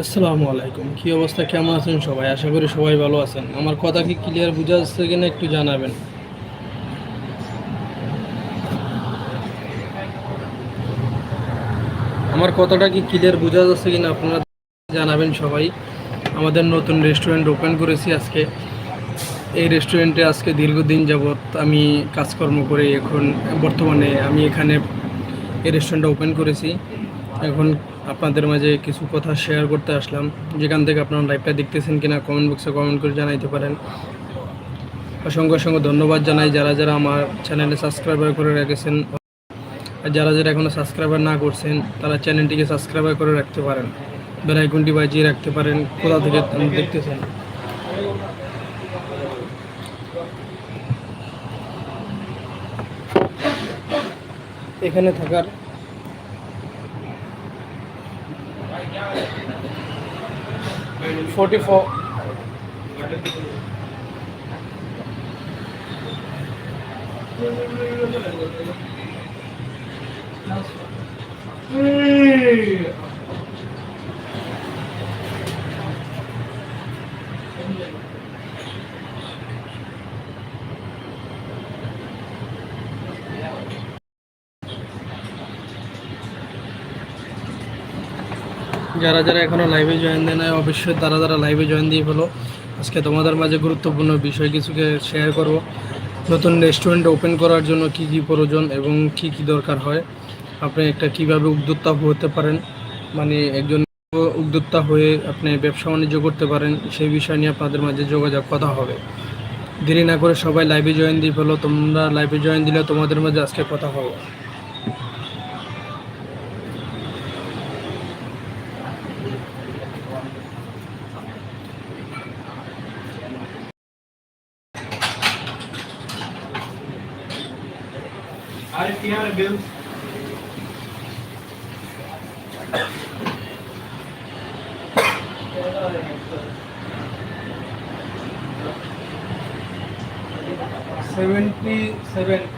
আসসালামু আলাইকুম। কি অবস্থা? কেমন আছেন সবাই? আশা করি সবাই ভালো আছেন। আমার কথা কি ক্লিয়ার বোঝা যাচ্ছে কিনা একটু জানাবেন। আমার কথাটা কি ক্লিয়ার বোঝা যাচ্ছে কিনা আপনারা জানাবেন সবাই। আমাদের নতুন রেস্টুরেন্ট ওপেন করেছি আজকে। এই রেস্টুরেন্টে আজকে দীর্ঘদিন যাবৎ আমি কাজকর্ম করে এখন বর্তমানে আমি এখানে এই রেস্টুরেন্টটা ওপেন করেছি। এখন আপনাদের মাঝে কিছু কথা শেয়ার করতে আসলাম। যেখান থেকে আপনারা লাইভটা দেখতেছেন কিনা কমেন্ট বক্সে কমেন্ট করে জানাইতে পারেন। অসংখ্য অসংখ্য ধন্যবাদ জানাই যারা যারা আমার চ্যানেলে সাবস্ক্রাইবার করে রেখেছেন। আর যারা যারা এখনও সাবস্ক্রাইবার না করছেন, তারা চ্যানেলটিকে সাবস্ক্রাইবার করে রাখতে পারেন। বেল আইকনটি বাজিয়ে রাখতে পারেন। কোথা থেকে দেখতেছেন? এখানে থাকার 44 যারা যারা এখনও লাইভে জয়েন দেয় না অবশ্যই তারা তারা লাইভে জয়েন দিয়ে ফেলো। আজকে তোমাদের মাঝে গুরুত্বপূর্ণ বিষয় কিছুকে শেয়ার করব। নতুন রেস্টুরেন্ট ওপেন করার জন্য কি কি প্রয়োজন এবং কি কি দরকার হয়? আপনি একটা কীভাবে উদ্যোক্তা হতে পারেন? মানে একজন উদ্যোক্তা হয়ে আপনি ব্যবসা বাণিজ্য করতে পারেন, সেই বিষয় নিয়ে আপনাদের মাঝে যোগাযোগ কথা হবে। দেরি না করে সবাই লাইভে জয়েন দিয়ে ফেলো। তোমরা লাইভে জয়েন দিলে তোমাদের মাঝে আজকে কথা হবে। RTR bills. Seventy seven.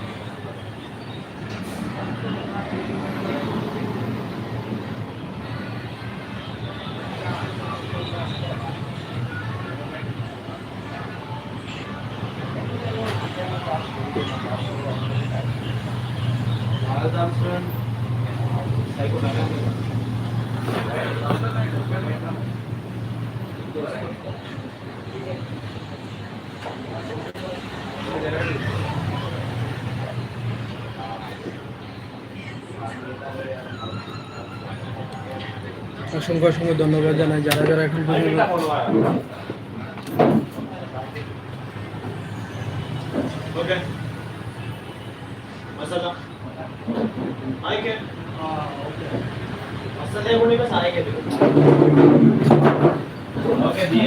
Thank you. Adamson, অসংখ্য অসংখ্য ধন্যবাদ জানাই। যারা যারা এখন পর্যন্ত സഹായിക്കത്തില്ല? ഓക്കെ നീ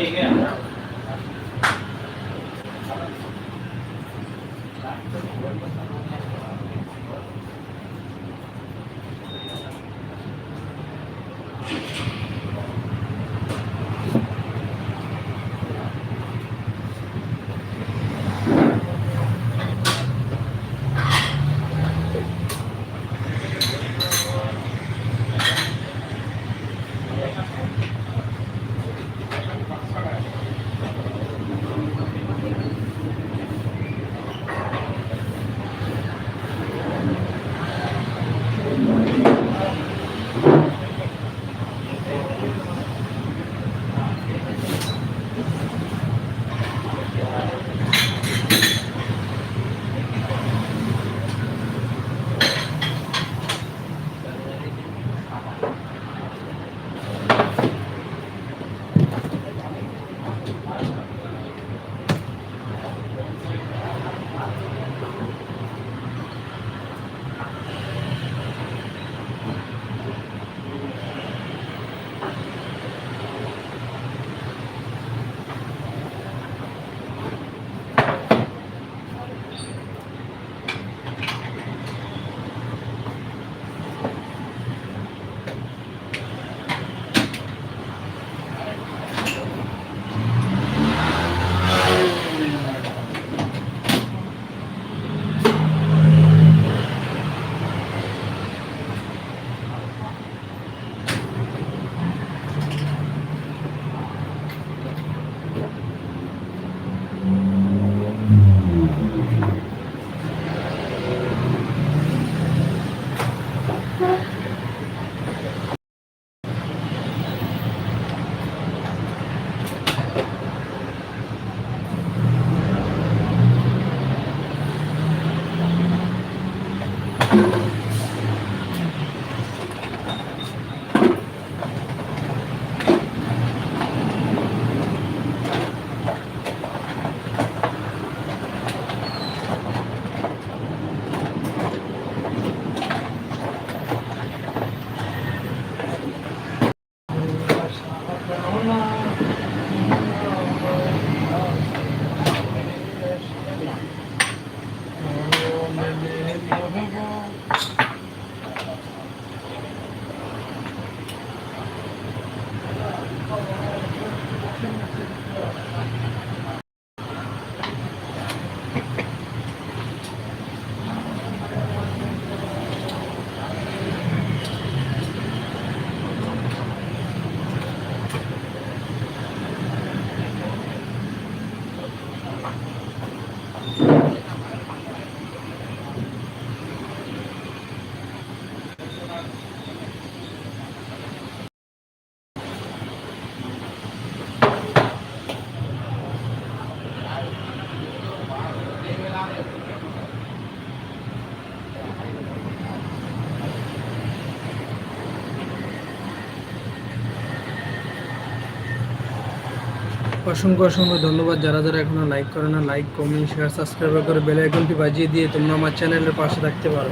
অসংখ্য অসংখ্য ধন্যবাদ। যারা যারা এখনও লাইক করে না লাইক কমেন্ট শেয়ার সাবস্ক্রাইব করে বেল আইকনটি বাজিয়ে দিয়ে তোমরা আমার চ্যানেলের পাশে থাকতে পারো।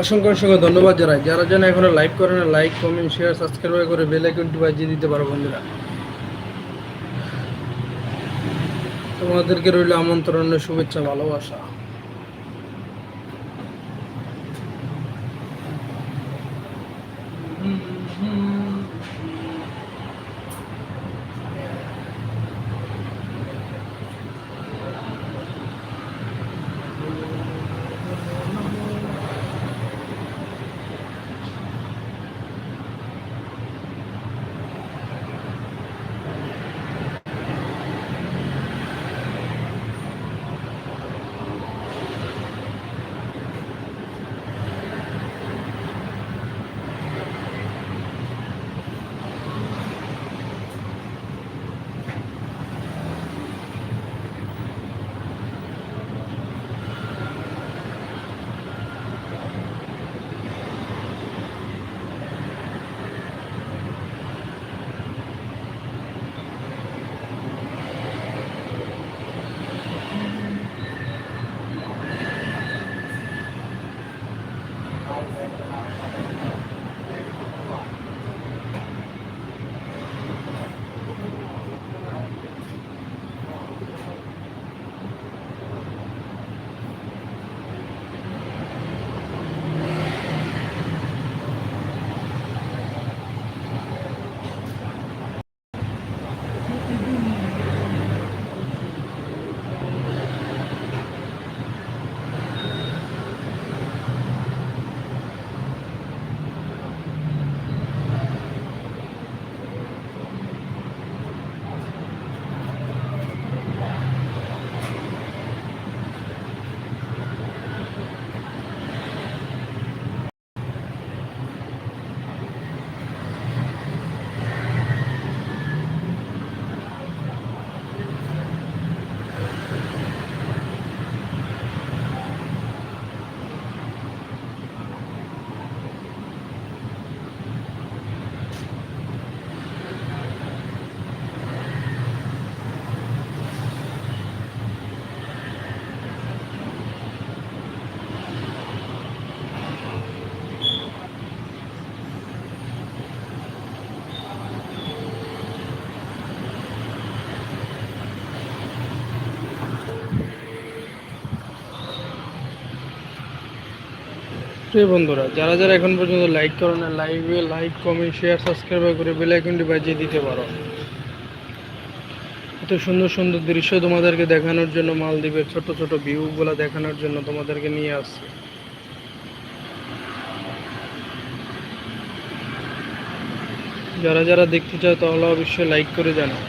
অসংখ্য অসংখ্য ধন্যবাদ জানাই। যারা যেন এখনও লাইক করে না লাইক কমেন্ট শেয়ার সাবস্ক্রাইব করে বেল আইকনটি বাজিয়ে দিতে পারো বন্ধুরা। তোমাদেরকে রইল আমন্ত্রণের শুভেচ্ছা, ভালোবাসা। প্রিয় বন্ধুরা, যারা যারা এখন পর্যন্ত লাইক করো না লাইভে লাইক কমেন্ট শেয়ার সাবস্ক্রাইব করে বেল আইকনটি বাজিয়ে দিতে পারো। এত সুন্দর সুন্দর দৃশ্য তোমাদেরকে দেখানোর জন্য, মালদ্বীপের ছোট ছোট ভিউগুলো দেখানোর জন্য তোমাদেরকে নিয়ে আসছি। যারা যারা দেখতে চাও তাহলে অবশ্যই লাইক করে জানাও।